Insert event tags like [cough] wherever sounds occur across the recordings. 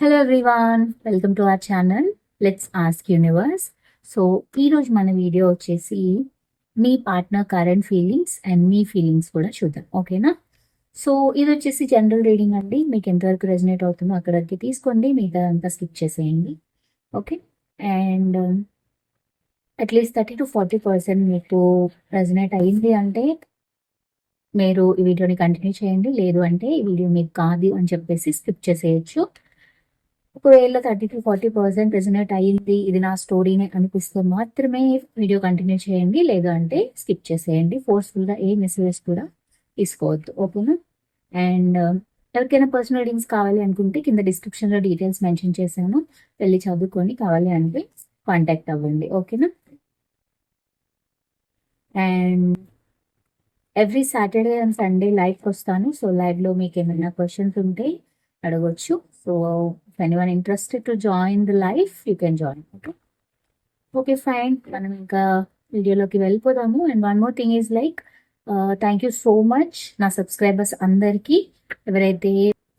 Hello everyone welcome to our channel let's ask universe so ఈరోజు మన video వచ్చేసి మీ పార్ట్నర్ కరెంట్ ఫీలింగ్స్ అండ్ మీ ఫీలింగ్స్ కూడా చూద్దాం. ఓకేనా సో ఇది వచ్చేసి జనరల్ రీడింగ్ అండి. మీకు ఎంతవరకు రెజినేట్ అవుతుందో అక్కడికి తీసుకోండి. మిగతా అంతా స్కిప్ చేసేయండి. Okay and at least thirty to forty percent మీకు ప్రెజనేట్ అయింది అంటే మీరు ఈ వీడియోని కంటిన్యూ చేయండి. లేదు అంటే ఈ వీడియో మీకు కాదు అని చెప్పేసి స్కిప్ చేసేయచ్చు. ఒకవేళ thirty to forty percent resonate అయ్యింది ఇది నా స్టోరీనే అనిపిస్తే మాత్రమే వీడియో కంటిన్యూ చేయండి లేదు అంటే స్కిప్ చేసేయండి. ఫోర్స్ఫుల్గా ఏ మెసేజెస్ కూడా తీసుకోవద్దు ఓకేనా? అండ్ um, ఎవరికైనా పర్సనల్ రీడింగ్స్ కావాలి అనుకుంటే కింద డిస్క్రిప్షన్లో డీటెయిల్స్ మెన్షన్ చేశాను వెళ్ళి చదువుకొని కావాలి అంటే కాంటాక్ట్ అవ్వండి ఓకేనా? And every Saturday and Sunday లైవ్కి వస్తాను సో లైవ్లో మీకు ఏమైనా క్వశ్చన్స్ ఉంటే అడగొచ్చు. So if anyone interested to join the life you can join okay okay fine మనం ఇంకా వీడియోలోకి వెళ్ళిపోదాము. And one more thing is like thank you so much నా సబ్స్క్రైబర్స్ అందరికీ. ఎవరైతే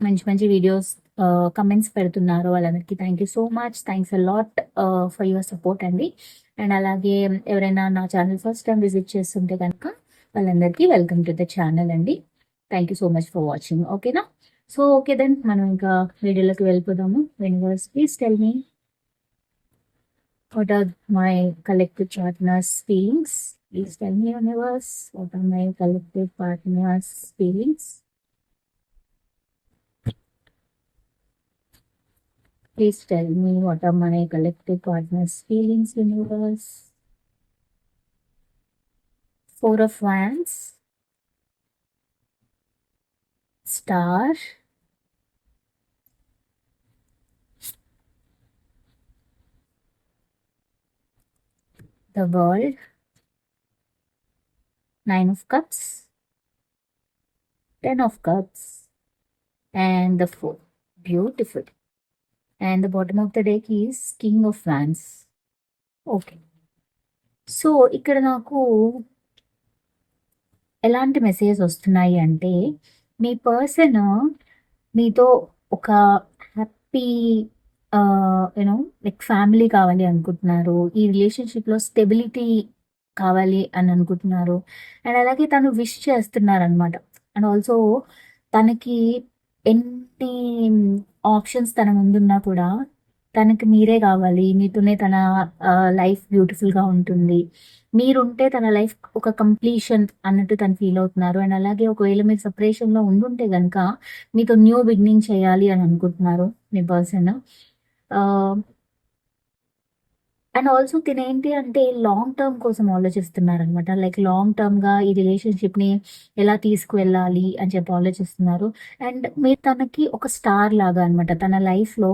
మంచి మంచి వీడియోస్ కమెంట్స్ పెడుతున్నారో వాళ్ళందరికీ thank you so much thanks a lot for your support అండి. అండ్ అలాగే ఎవరైనా నా ఛానల్ ఫస్ట్ టైం విజిట్ చేస్తుంటే కనుక వాళ్ళందరికీ వెల్కమ్ టు ద ఛానల్ అండి. Thank you so much for watching ఓకేనా సో ఓకే దెన్ మనం ఇంకా వీడియోలోకి వెళ్ళిపోదాము universe please tell me what are my collective partners feelings please tell me universe what are my collective partners feelings Please tell me what are my collective partners' feelings, universe. Four of Wands. Star. The World. Nine of Cups. Ten of Cups. And the Four. Beautiful. And the bottom of the deck is King of Wands. Okay so ఇక్కడ నాకు ఎలాంటి messages వస్తున్నాయి అంటే మీ person మీతో ఒక happy you know like family కావాలి అనుకుంటున్నారు. ఈ రిలేషన్షిప్లో స్టెబిలిటీ కావాలి అని అనుకుంటున్నారు. అండ్ అలాగే తను విష్ చేస్తున్నారు అనమాట అండ్ ఆల్సో తనకి ఎన్ని ఆప్షన్స్ తన ముందున్నా కూడా తనకి మీరే కావాలి. మీతోనే తన లైఫ్ బ్యూటిఫుల్గా ఉంటుంది. మీరుంటే తన లైఫ్ ఒక కంప్లీషన్ అన్నట్టు తను ఫీల్ అవుతున్నారు. అండ్ అలాగే ఒకవేళ మీరు సపరేషన్లో ఉండుంటే కనుక మీతో న్యూ బిగినింగ్ చేయాలి అని అనుకుంటున్నారు మీ పర్సన్. అండ్ ఆల్సో తినేంటి అంటే లాంగ్ టర్మ్ కోసం ఆలోచిస్తున్నారు అనమాట లైక్ లాంగ్ టర్మ్గా ఈ రిలేషన్షిప్ని ఎలా తీసుకువెళ్ళాలి అని చెప్పి ఆలోచిస్తున్నారు. అండ్ మీరు తనకి ఒక స్టార్ లాగా అనమాట తన లైఫ్లో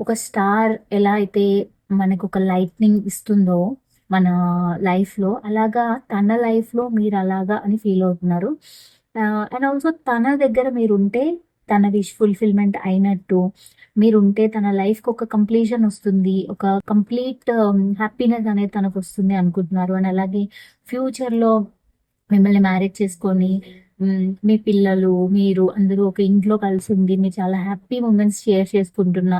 ఒక స్టార్ ఎలా అయితే మనకు ఒక లైట్నింగ్ ఇస్తుందో మన లైఫ్లో అలాగా తన లైఫ్లో మీరు అలాగా అని ఫీల్ అవుతున్నారు. అండ్ ఆల్సో తన దగ్గర మీరు ఉంటే తన విష్ ఫుల్ఫిల్మెంట్ అయినట్టు మీరుంటే తన లైఫ్కి ఒక కంప్లీషన్ వస్తుంది ఒక కంప్లీట్ హ్యాపీనెస్ um, అనేది తనకు వస్తుంది అనుకుంటున్నారు. అండ్ అలాగే ఫ్యూచర్లో మిమ్మల్ని మ్యారేజ్ చేసుకొని మీ పిల్లలు మీరు అందరూ ఒక ఇంట్లో కలిసి ఉంది మీరు చాలా హ్యాపీ మూమెంట్స్ షేర్ చేసుకుంటున్న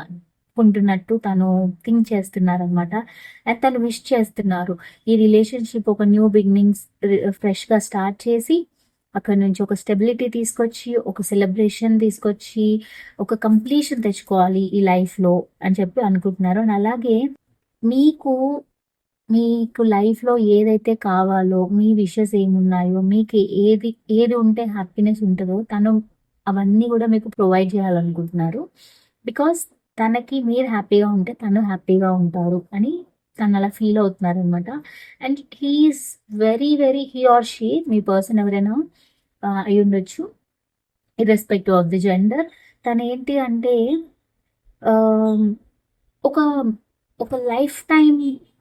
చెప్పుకుంటున్నట్టు తను థింక్ చేస్తున్నారు అనమాట అండ్ తను విష్ చేస్తున్నారు. ఈ రిలేషన్షిప్ ఒక న్యూ బిగినింగ్స్ ఫ్రెష్గా స్టార్ట్ చేసి అక్కడ నుంచి ఒక స్టెబిలిటీ తీసుకొచ్చి ఒక సెలబ్రేషన్ తీసుకొచ్చి ఒక కంప్లీషన్ తెచ్చుకోవాలి ఈ లైఫ్లో అని చెప్పి అనుకుంటున్నారు. అండ్ అలాగే మీకు మీకు లైఫ్లో ఏదైతే కావాలో మీ విషెస్ ఏమున్నాయో మీకు ఏది ఏది ఉంటే హ్యాపీనెస్ ఉంటుందో తను అవన్నీ కూడా మీకు ప్రొవైడ్ చేయాలనుకుంటున్నారు. బికాస్ తనకి మీరు హ్యాపీగా ఉంటే తను హ్యాపీగా ఉంటారు అని తను అలా ఫీల్ అవుతున్నారు అనమాట and he is very very he or she me person ఎవరైనా అయి ఉండొచ్చు ఇర్రెస్పెక్టివ్ ఆఫ్ ది జెండర్ తను ఏంటి అంటే ఒక ఒక లైఫ్ టైం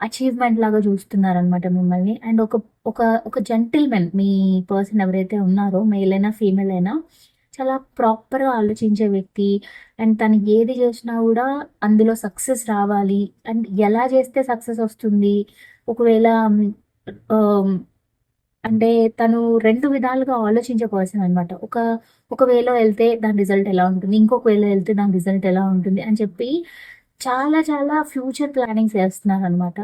అచీవ్మెంట్ లాగా చూస్తున్నారనమాట మిమ్మల్ని. అండ్ ఒక ఒక ఒక జెంటిల్మెన్ మీ పర్సన్ ఎవరైతే ఉన్నారో మేల్ అయినా ఫీమేల్ అయినా చాలా ప్రాపర్గా ఆలోచించే వ్యక్తి. అండ్ తను ఏది చేసినా కూడా అందులో సక్సెస్ రావాలి. అండ్ ఎలా చేస్తే సక్సెస్ వస్తుంది? ఒకవేళ అంటే తను రెండు విధాలుగా ఆలోచించే పర్సన్ అనమాట ఒక ఒకవేళ వెళ్తే దాని రిజల్ట్ ఎలా ఉంటుంది? ఇంకొక వెళ్తే దాని రిజల్ట్ ఎలా ఉంటుంది? అని చెప్పి చాలా చాలా ఫ్యూచర్ ప్లానింగ్స్ చేస్తున్నారు అనమాట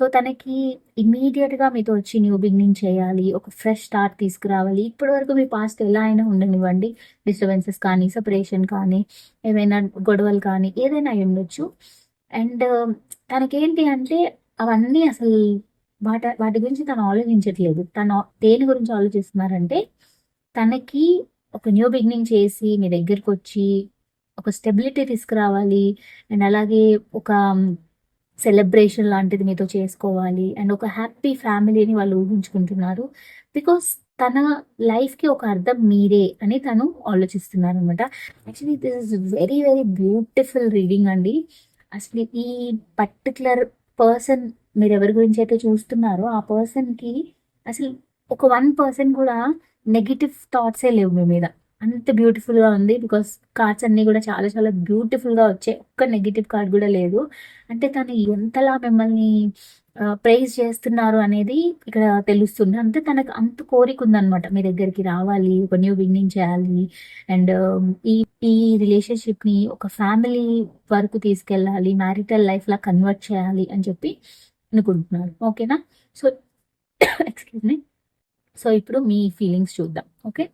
సో తనకి ఇమీడియట్గా మీతో వచ్చి న్యూ బిగినింగ్ చేయాలి ఒక ఫ్రెష్ స్టార్ట్ తీసుకురావాలి. ఇప్పటి వరకు మీ పాస్ట్ ఎలా అయినా ఉండనివ్వండి. డిస్టర్బెన్సెస్ కానీ సపరేషన్ కానీ ఏమైనా గొడవలు కానీ ఏదైనా అయి ఉండొచ్చు. అండ్ తనకేంటి అంటే అవన్నీ అసలు వాట వాటి గురించి తను ఆలోచించట్లేదు. తను దేని గురించి ఆలోచిస్తున్నారంటే తనకి ఒక న్యూ బిగినింగ్ చేసి మీ దగ్గరకు వచ్చి ఒక స్టెబిలిటీ తీసుకురావాలి అండ్ అలాగే ఒక um, సెలబ్రేషన్ లాంటిది మీతో చేసుకోవాలి. అండ్ ఒక హ్యాపీ ఫ్యామిలీని వాళ్ళు ఊహించుకుంటున్నారు. బికాస్ తన లైఫ్కి ఒక అర్థం మీరే అని తను ఆలోచిస్తున్నారు అనమాట actually this is very very beautiful reading అండి. అసలు ఈ పర్టికులర్ పర్సన్ మీరు ఎవరి గురించి అయితే చూస్తున్నారో ఆ పర్సన్కి అసలు ఒక వన్ పర్సన్ కూడా నెగిటివ్ థాట్సే లేవు మీ మీద. అంత బ్యూటిఫుల్గా ఉంది. బికాస్ కార్డ్స్ అన్నీ కూడా చాలా చాలా బ్యూటిఫుల్గా వచ్చాయి. ఒక్క నెగిటివ్ కార్డ్ కూడా లేదు. అంటే తను ఎంతలా మిమ్మల్ని ప్రైజ్ చేస్తున్నారు అనేది ఇక్కడ తెలుస్తుంది. అంటే తనకు అంత కోరిక ఉందన్నమాట. మీ దగ్గరికి రావాలి ఒక న్యూ బిగినింగ్ చేయాలి. అండ్ ఈ ఈ రిలేషన్షిప్ని ఒక ఫ్యామిలీ వరకు తీసుకెళ్ళాలి. మ్యారిటల్ లైఫ్లా కన్వర్ట్ చేయాలి అని చెప్పి అనుకుంటున్నారు ఓకేనా? So [coughs] excuse me. సో ఇప్పుడు మీ ఫీలింగ్స్ చూద్దాం. Okay?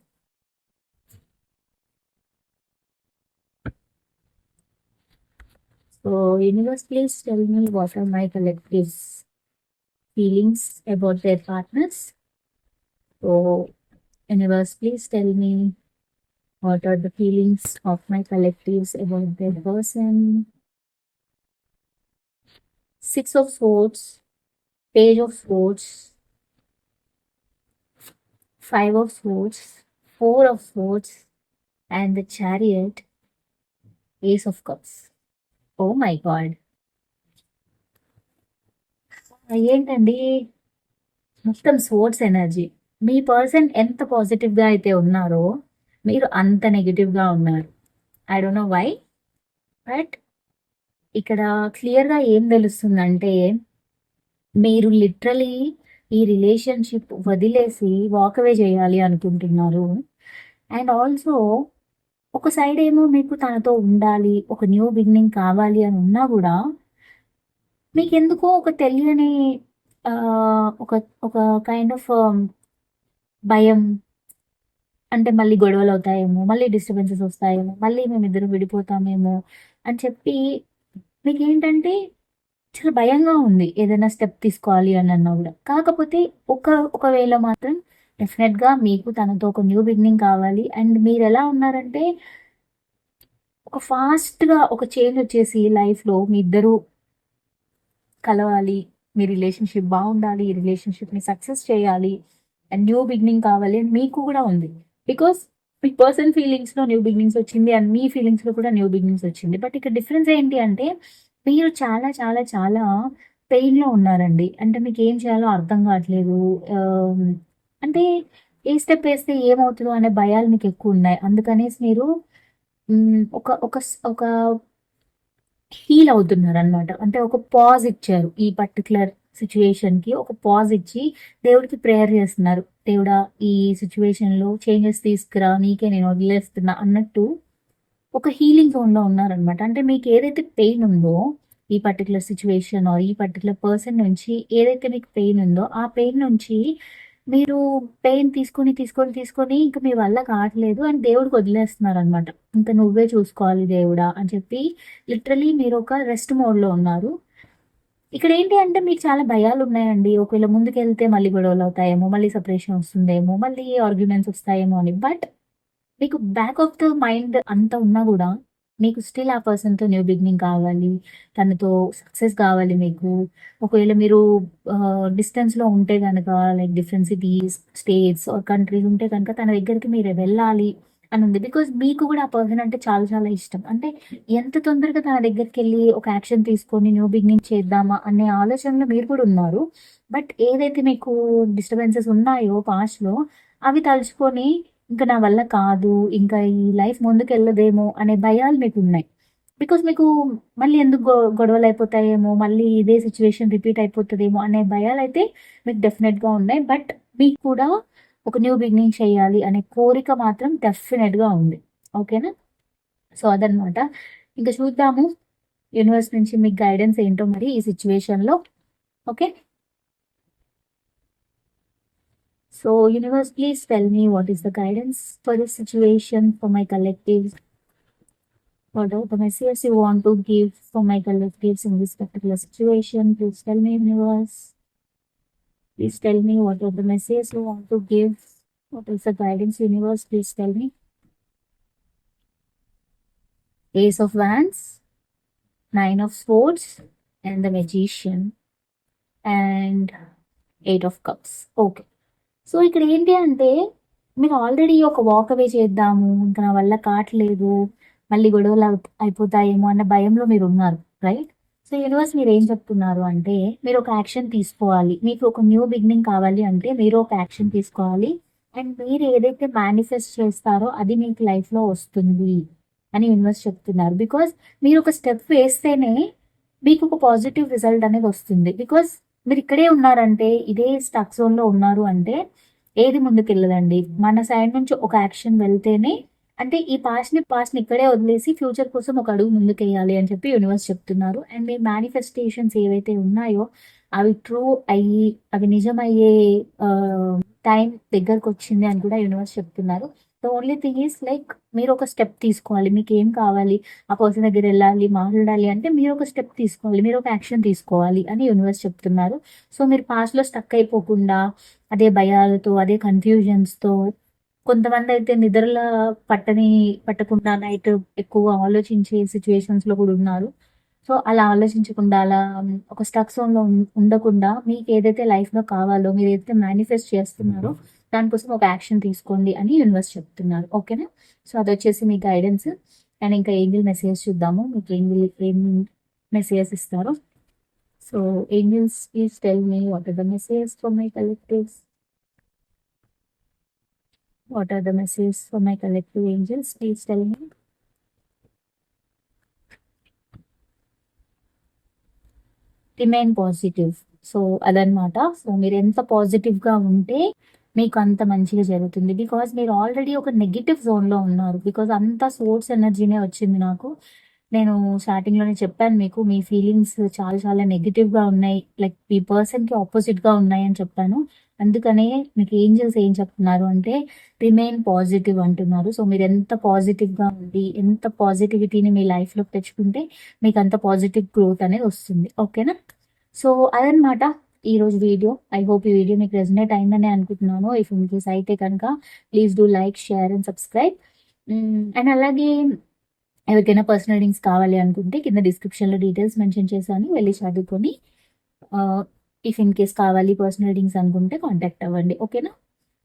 So, universe, please tell me what are my collective feelings about their partners? So, universe, please tell me what are the feelings of my collectives about their person? Six of Swords, Page of Swords, Five of Swords, Four of Swords, and the Chariot, Ace of Cups. Oh my god ఏంటండి? మొత్తం sports energy. మీ person ఎంత పాజిటివ్గా అయితే ఉన్నారో మీరు అంత నెగిటివ్గా ఉన్నారు. I don't know why but ఇక్కడ క్లియర్గా ఏం తెలుస్తుందంటే మీరు లిటరలీ ఈ రిలేషన్షిప్ వదిలేసి వాకవే చేయాలి అనుకుంటున్నారు. అండ్ ఆల్సో ఒక సైడ్ ఏమో మీకు తనతో ఉండాలి ఒక న్యూ బిగినింగ్ కావాలి అని ఉన్నా కూడా మీకు ఎందుకో ఒక తెలియని ఒక ఒక కైండ్ ఆఫ్ um, భయం. అంటే మళ్ళీ గొడవలు అవుతాయేమో మళ్ళీ డిస్టర్బెన్సెస్ వస్తాయేమో మళ్ళీ మేమిద్దరం విడిపోతామేమో అని చెప్పి మీకు ఏంటంటే చాలా భయంగా ఉంది. ఏదైనా స్టెప్ తీసుకోవాలి అని అన్నా కూడా. కాకపోతే ఒక ఒకవేళ మాత్రం డెఫినెట్గా మీకు తనతో ఒక న్యూ బిగినింగ్ కావాలి. అండ్ మీరు ఎలా ఉన్నారంటే ఒక ఫాస్ట్గా ఒక చేంజ్ వచ్చేసి లైఫ్లో మీ ఇద్దరు కలవాలి మీ రిలేషన్షిప్ బాగుండాలి ఈ రిలేషన్షిప్ని సక్సెస్ చేయాలి అండ్ న్యూ బిగినింగ్ కావాలి అండ్ మీకు కూడా ఉంది. బికాస్ మీ పర్సన్ ఫీలింగ్స్లో న్యూ బిగినింగ్స్ వచ్చింది అండ్ మీ ఫీలింగ్స్లో కూడా న్యూ బిగినింగ్స్ వచ్చింది. బట్ ఇక్కడ డిఫరెన్స్ ఏంటి అంటే మీరు చాలా చాలా చాలా పెయిన్లో ఉన్నారండి. అంటే మీకు ఏం చేయాలో అర్థం కావట్లేదు. అంటే ఏ స్టెప్ వేస్తే ఏమవుతుందో అనే భయాలు మీకు ఎక్కువ ఉన్నాయి. అందుకనేసి మీరు ఒక ఒక ఒక హీల్ అవుతున్నారు అనమాట అంటే ఒక పాజ్ ఇచ్చారు ఈ పర్టికులర్ సిచ్యువేషన్కి ఒక పాజ్ ఇచ్చి దేవుడికి ప్రేయర్ చేస్తున్నారు. దేవుడా ఈ సిచ్యువేషన్లో చేంజెస్ తీసుకురా నీకే నేను వదిలేస్తున్నా అన్నట్టు ఒక హీలింగ్ జోన్లో ఉన్నారనమాట అంటే మీకు ఏదైతే పెయిన్ ఉందో ఈ పర్టికులర్ సిచ్యువేషన్ ఈ పర్టికులర్ పర్సన్ నుంచి ఏదైతే మీకు పెయిన్ ఉందో ఆ పెయిన్ నుంచి మీరు పెయిన్ తీసుకొని తీసుకొని తీసుకొని ఇంకా మీ వల్ల కావట్లేదు అని దేవుడికి వదిలేస్తున్నారు అనమాట ఇంకా నువ్వే చూసుకోవాలి దేవుడా అని చెప్పి లిటరలీ మీరు ఒక రెస్ట్ మోడ్లో ఉన్నారు. ఇక్కడ ఏంటి అంటే మీకు చాలా భయాలు ఉన్నాయండి. ఒకవేళ ముందుకెళ్తే మళ్ళీ గొడవలు అవుతాయేమో మళ్ళీ సపరేషన్ వస్తుందేమో మళ్ళీ ఆర్గ్యుమెంట్స్ వస్తాయేమో అని. బట్ మీకు బ్యాక్ ఆఫ్ ద మైండ్ అంత ఉన్నా కూడా మీకు స్టిల్ ఆ పర్సన్తో న్యూ బిగినింగ్ కావాలి తనతో సక్సెస్ కావాలి మీకు. ఒకవేళ మీరు డిస్టెన్స్లో ఉంటే కనుక like different cities states or countries ఉంటే కనుక తన దగ్గరికి మీరు వెళ్ళాలి అని ఉంది. బికాజ్ మీకు కూడా ఆ పర్సన్ అంటే చాలా చాలా ఇష్టం. అంటే ఎంత తొందరగా తన దగ్గరికి వెళ్ళి ఒక యాక్షన్ తీసుకొని న్యూ బిగినింగ్ చేద్దామా అనే ఆలోచనలో మీరు కూడా ఉన్నారు. బట్ ఏదైతే మీకు డిస్టర్బెన్సెస్ ఉన్నాయో పాస్ట్లో అవి తలుచుకొని ఇంకా నా వల్ల కాదు ఇంకా ఈ లైఫ్ ముందుకు వెళ్ళదేమో అనే భయాలు మీకు ఉన్నాయి బికాస్ మీకు మళ్ళీ ఎందుకు గొడవలు అయిపోతాయేమో మళ్ళీ ఇదే సిచ్యువేషన్ రిపీట్ అయిపోతుందేమో అనే భయాలు అయితే మీకు డెఫినెట్గా ఉన్నాయి. బట్ మీకు కూడా ఒక న్యూ బిగినింగ్ చేయాలి అనే కోరిక మాత్రం డెఫినెట్గా ఉంది. ఓకేనా సో అదనమాట ఇంకా చూద్దాము. యూనివర్స్ నుంచి మీకు గైడెన్స్ ఏంటో మరి ఈ సిచ్యువేషన్లో okay So, universe, please tell me what is the guidance for this situation for my collectives? What are the messages you want to give for my collectives in this particular situation? Please tell me, universe. Please tell me what are the messages you want to give. What is the guidance, universe? Please tell me. Ace of Wands, Nine of Swords, and the Magician, and Eight of Cups. Okay. So ఇక్కడ ఏంటి అంటే మీరు already ఒక walk away చేద్దాము ఇంకా నా వల్ల కావట్లేదు మళ్ళీ గొడవలు అయిపోతాయేమో అన్న భయంలో మీరు ఉన్నారు రైట్ సో యూనివర్స్ మీరు ఏం చెప్తున్నారు అంటే మీరు ఒక యాక్షన్ తీసుకోవాలి. మీకు ఒక న్యూ బిగినింగ్ కావాలి అంటే మీరు ఒక యాక్షన్ తీసుకోవాలి. అండ్ మీరు ఏదైతే మేనిఫెస్ట్ చేస్తారో అది మీకు లైఫ్లో వస్తుంది అని యూనివర్స్ చెప్తున్నారు. బికాస్ మీరు ఒక స్టెప్ వేస్తేనే మీకు ఒక పాజిటివ్ రిజల్ట్ అనేది వస్తుంది. బికాస్ మీరు ఇక్కడే ఉన్నారంటే ఇదే స్టక్ జోన్లో ఉన్నారు అంటే ఏది ముందుకెళ్ళదండి. మన సైడ్ నుంచి ఒక యాక్షన్ వెళ్తేనే అంటే ఈ పాస్ట్ పాస్ట్ని ఇక్కడే వదిలేసి ఫ్యూచర్ కోసం ఒక అడుగు ముందుకేయాలి అని చెప్పి యూనివర్స్ చెప్తున్నారు. అండ్ మీ మేనిఫెస్టేషన్స్ ఏవైతే ఉన్నాయో అవి ట్రూ అయ్యి అవి నిజమయ్యే టైం దగ్గరకు వచ్చింది అని కూడా యూనివర్స్ చెప్తున్నారు. The only thing is like మీరు ఒక స్టెప్ తీసుకోవాలి. మీకు ఏం కావాలి? ఆ పర్సన్ దగ్గర వెళ్ళాలి మాట్లాడాలి అంటే మీరు ఒక స్టెప్ తీసుకోవాలి. మీరు ఒక యాక్షన్ తీసుకోవాలి అని యూనివర్స్ చెప్తున్నారు. సో మీరు పాస్ట్లో స్టక్ అయిపోకుండా అదే భయాలతో అదే కన్ఫ్యూజన్స్తో కొంతమంది అయితే నిద్రల పట్టని పట్టకుండా నైట్ ఎక్కువ ఆలోచించే సిచ్యువేషన్స్లో కూడా ఉన్నారు. సో అలా ఆలోచించకుండా అలా ఒక స్టక్ సోన్లో ఉండకుండా మీకు ఏదైతే లైఫ్లో కావాలో మీరు ఏదైతే మేనిఫెస్ట్ చేస్తున్నారో దానికోసం ఒక యాక్షన్ తీసుకోండి అని యూనివర్స్ చెప్తున్నారు. ఓకేనా? సో అది వచ్చేసి మీ గైడెన్స్ అండ్ ఇంకా ఏంజిల్ మెసేజ్ చూద్దాము. మీకు ఏంజిల్ ఏం మెసేజెస్ ఇస్తారో. So angels please tell me what are the message for my collectives what are the message for my collective angels please tell me remain positive so అదనమాట so మీరు ఎంత పాజిటివ్గా ఉంటే మీకు అంత మంచిగా జరుగుతుంది. బికాజ్ మీరు ఆల్రెడీ ఒక నెగిటివ్ జోన్లో ఉన్నారు. బికాజ్ అంత సోర్స్ ఎనర్జీనే వచ్చింది నాకు. నేను స్టార్టింగ్లోనే చెప్పాను మీకు మీ ఫీలింగ్స్ చాలా చాలా నెగిటివ్గా ఉన్నాయి. లైక్ మీ పర్సన్కి ఆపోజిట్గా ఉన్నాయి అని చెప్పాను. అందుకనే మీకు ఏంజల్స్ ఏం చెప్తున్నారు అంటే రిమైన్ పాజిటివ్ అంటున్నారు. సో మీరు ఎంత పాజిటివ్గా ఉండి ఎంత పాజిటివిటీని మీ లైఫ్లోకి తెచ్చుకుంటే మీకు అంత పాజిటివ్ గ్రోత్ అనేది వస్తుంది. ఓకేనా సో అదనమాట ఈ రోజు వీడియో. ఐ హోప్ ఈ వీడియో మీకు రెజనేట్ అయిందని అనుకుంటున్నాను. ఇఫ్ ఇన్ కేస్ అయితే కనుక please do like share and subscribe and అలాగే ఎవరికైనా పర్సనల్ లింక్స్ కావాలి అనుకుంటే కింద డిస్క్రిప్షన్లో డీటెయిల్స్ మెన్షన్ చేశాను. వెళ్ళి చదువుకొని ఇఫ్ ఇన్ కేస్ కావాలి పర్సనల్ రీడింగ్స్ అనుకుంటే కాంటాక్ట్ అవ్వండి. ఓకేనా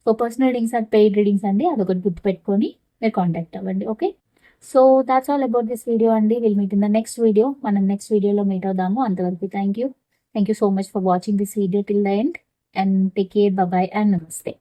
so personal readings and paid readings అండి. అదొకటి గుర్తుపెట్టుకొని మీరు కాంటాక్ట్ అవ్వండి. Okay so that's all about this video అండి. Will meet in the next video మనం నెక్స్ట్ వీడియోలో మీట్ అవుదాము. అంతవరకు thank you Thank you so much for watching this video till the end and take care. Bye bye and namaste.